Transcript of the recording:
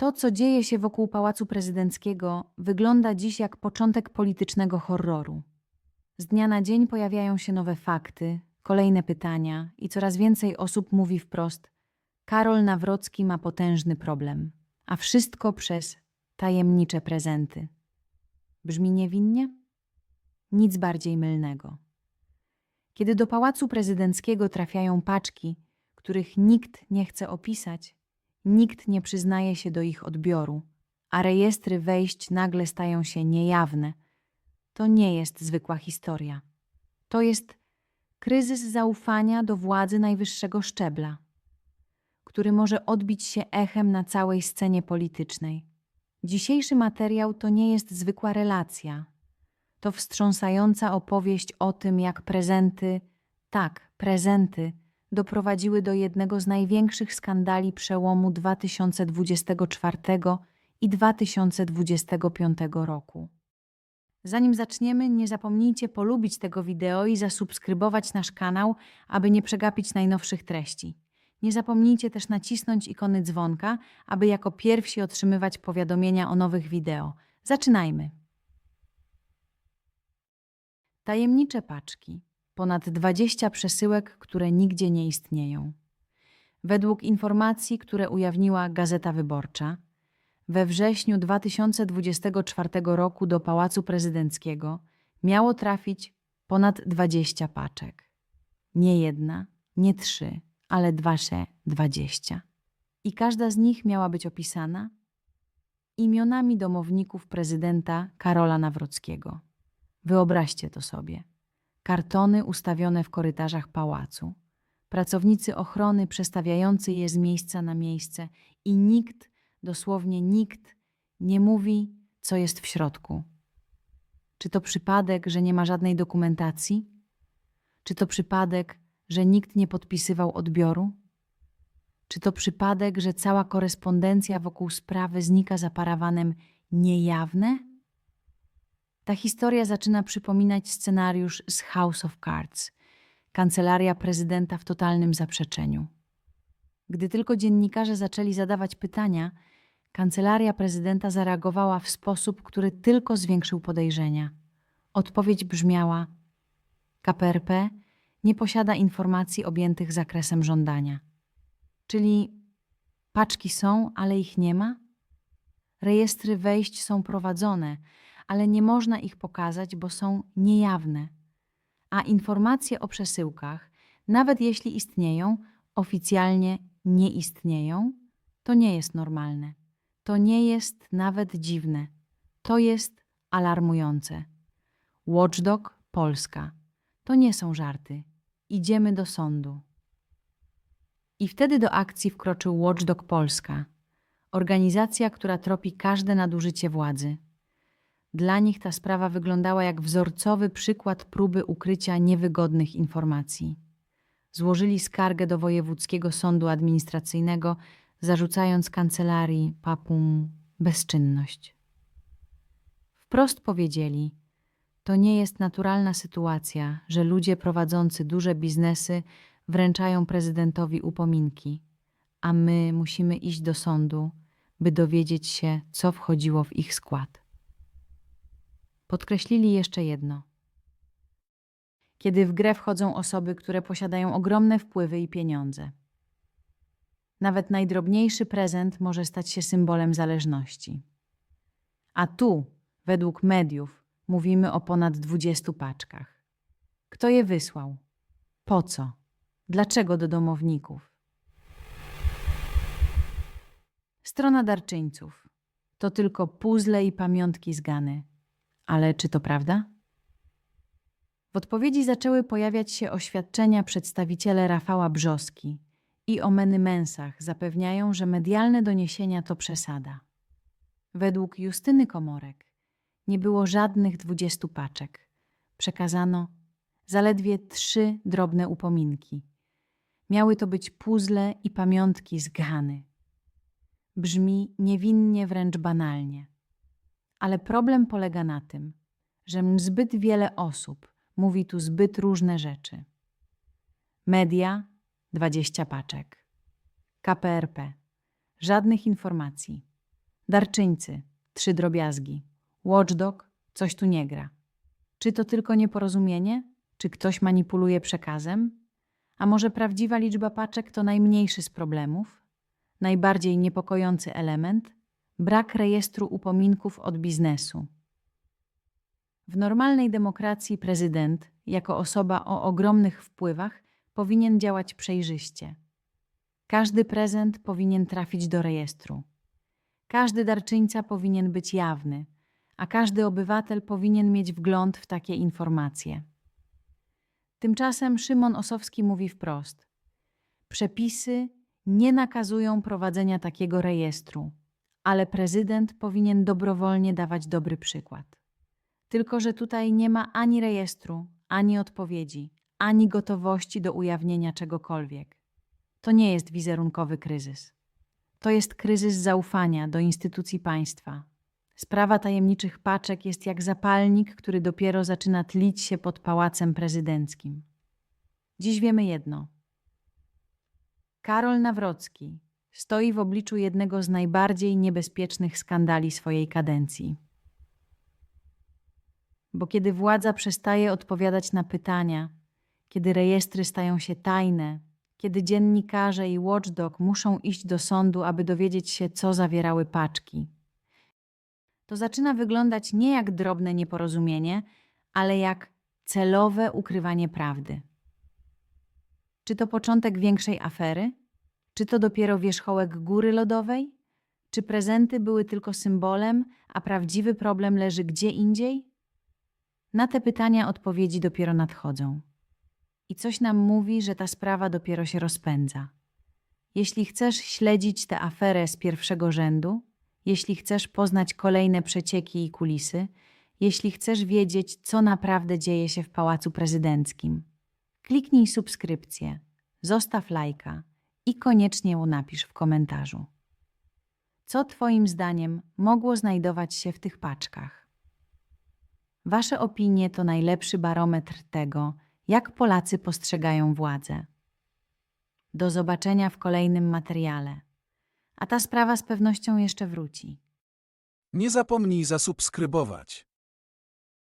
To, co dzieje się wokół Pałacu Prezydenckiego, wygląda dziś jak początek politycznego horroru. Z dnia na dzień pojawiają się nowe fakty, kolejne pytania i coraz więcej osób mówi wprost: Karol Nawrocki ma potężny problem, a wszystko przez tajemnicze prezenty. Brzmi niewinnie? Nic bardziej mylnego. Kiedy do Pałacu Prezydenckiego trafiają paczki, których nikt nie chce opisać, nikt nie przyznaje się do ich odbioru, a rejestry wejść nagle stają się niejawne, to nie jest zwykła historia. To jest kryzys zaufania do władzy najwyższego szczebla, który może odbić się echem na całej scenie politycznej. Dzisiejszy materiał to nie jest zwykła relacja. To wstrząsająca opowieść o tym, jak prezenty, tak, prezenty, doprowadziły do jednego z największych skandali przełomu 2024 i 2025 roku. Zanim zaczniemy, nie zapomnijcie polubić tego wideo i zasubskrybować nasz kanał, aby nie przegapić najnowszych treści. Nie zapomnijcie też nacisnąć ikony dzwonka, aby jako pierwsi otrzymywać powiadomienia o nowych wideo. Zaczynajmy! Tajemnicze paczki. Ponad 20 przesyłek, które nigdzie nie istnieją. Według informacji, które ujawniła Gazeta Wyborcza, we wrześniu 2024 roku do Pałacu Prezydenckiego miało trafić ponad 20 paczek. Nie jedna, nie trzy, ale dwasze dwadzieścia. I każda z nich miała być opisana imionami domowników prezydenta Karola Nawrockiego. Wyobraźcie to sobie. Kartony ustawione w korytarzach pałacu, pracownicy ochrony przestawiający je z miejsca na miejsce i nikt, dosłownie nikt, nie mówi, co jest w środku. Czy to przypadek, że nie ma żadnej dokumentacji? Czy to przypadek, że nikt nie podpisywał odbioru? Czy to przypadek, że cała korespondencja wokół sprawy znika za parawanem niejawne? Ta historia zaczyna przypominać scenariusz z House of Cards, kancelaria prezydenta w totalnym zaprzeczeniu. Gdy tylko dziennikarze zaczęli zadawać pytania, kancelaria prezydenta zareagowała w sposób, który tylko zwiększył podejrzenia. Odpowiedź brzmiała: KPRP nie posiada informacji objętych zakresem żądania. Czyli paczki są, ale ich nie ma? Rejestry wejść są prowadzone, ale nie można ich pokazać, bo są niejawne. A informacje o przesyłkach, nawet jeśli istnieją, oficjalnie nie istnieją, to nie jest normalne. To nie jest nawet dziwne. To jest alarmujące. Watchdog Polska. To nie są żarty. Idziemy do sądu. I wtedy do akcji wkroczył Watchdog Polska, organizacja, która tropi każde nadużycie władzy. Dla nich ta sprawa wyglądała jak wzorcowy przykład próby ukrycia niewygodnych informacji. Złożyli skargę do Wojewódzkiego Sądu Administracyjnego, zarzucając kancelarii Papum bezczynność. Wprost powiedzieli: To nie jest naturalna sytuacja, że ludzie prowadzący duże biznesy wręczają prezydentowi upominki, a my musimy iść do sądu, by dowiedzieć się, co wchodziło w ich skład. Podkreślili jeszcze jedno. Kiedy w grę wchodzą osoby, które posiadają ogromne wpływy i pieniądze. Nawet najdrobniejszy prezent może stać się symbolem zależności. A tu, według mediów, mówimy o ponad 20 paczkach. Kto je wysłał? Po co? Dlaczego do domowników? Strona darczyńców. To tylko puzzle i pamiątki z Gany. Ale czy to prawda? W odpowiedzi zaczęły pojawiać się oświadczenia przedstawiciele Rafała Brzoski i Omeny Mensach zapewniają, że medialne doniesienia to przesada. Według Justyny Komorek nie było żadnych dwudziestu paczek. Przekazano zaledwie trzy drobne upominki. Miały to być puzzle i pamiątki z Gany. Brzmi niewinnie, wręcz banalnie. Ale problem polega na tym, że zbyt wiele osób mówi tu zbyt różne rzeczy. Media 20 paczek. KPRP żadnych informacji. Darczyńcy, trzy drobiazgi. Watchdog, coś tu nie gra. Czy to tylko nieporozumienie? Czy ktoś manipuluje przekazem? A może prawdziwa liczba paczek to najmniejszy z problemów? Najbardziej niepokojący element? Brak rejestru upominków od biznesu. W normalnej demokracji prezydent, jako osoba o ogromnych wpływach, powinien działać przejrzyście. Każdy prezent powinien trafić do rejestru. Każdy darczyńca powinien być jawny, a każdy obywatel powinien mieć wgląd w takie informacje. Tymczasem Szymon Osowski mówi wprost: Przepisy nie nakazują prowadzenia takiego rejestru, ale prezydent powinien dobrowolnie dawać dobry przykład. Tylko, że tutaj nie ma ani rejestru, ani odpowiedzi, ani gotowości do ujawnienia czegokolwiek. To nie jest wizerunkowy kryzys. To jest kryzys zaufania do instytucji państwa. Sprawa tajemniczych paczek jest jak zapalnik, który dopiero zaczyna tlić się pod pałacem prezydenckim. Dziś wiemy jedno. Karol Nawrocki stoi w obliczu jednego z najbardziej niebezpiecznych skandali swojej kadencji. Bo kiedy władza przestaje odpowiadać na pytania, kiedy rejestry stają się tajne, kiedy dziennikarze i watchdog muszą iść do sądu, aby dowiedzieć się, co zawierały paczki, to zaczyna wyglądać nie jak drobne nieporozumienie, ale jak celowe ukrywanie prawdy. Czy to początek większej afery? Czy to dopiero wierzchołek góry lodowej? Czy prezenty były tylko symbolem, a prawdziwy problem leży gdzie indziej? Na te pytania odpowiedzi dopiero nadchodzą. I coś nam mówi, że ta sprawa dopiero się rozpędza. Jeśli chcesz śledzić tę aferę z pierwszego rzędu, jeśli chcesz poznać kolejne przecieki i kulisy, jeśli chcesz wiedzieć, co naprawdę dzieje się w Pałacu Prezydenckim, kliknij subskrypcję, zostaw lajka i koniecznie ją napisz w komentarzu. Co Twoim zdaniem mogło znajdować się w tych paczkach? Wasze opinie to najlepszy barometr tego, jak Polacy postrzegają władzę. Do zobaczenia w kolejnym materiale. A ta sprawa z pewnością jeszcze wróci. Nie zapomnij zasubskrybować.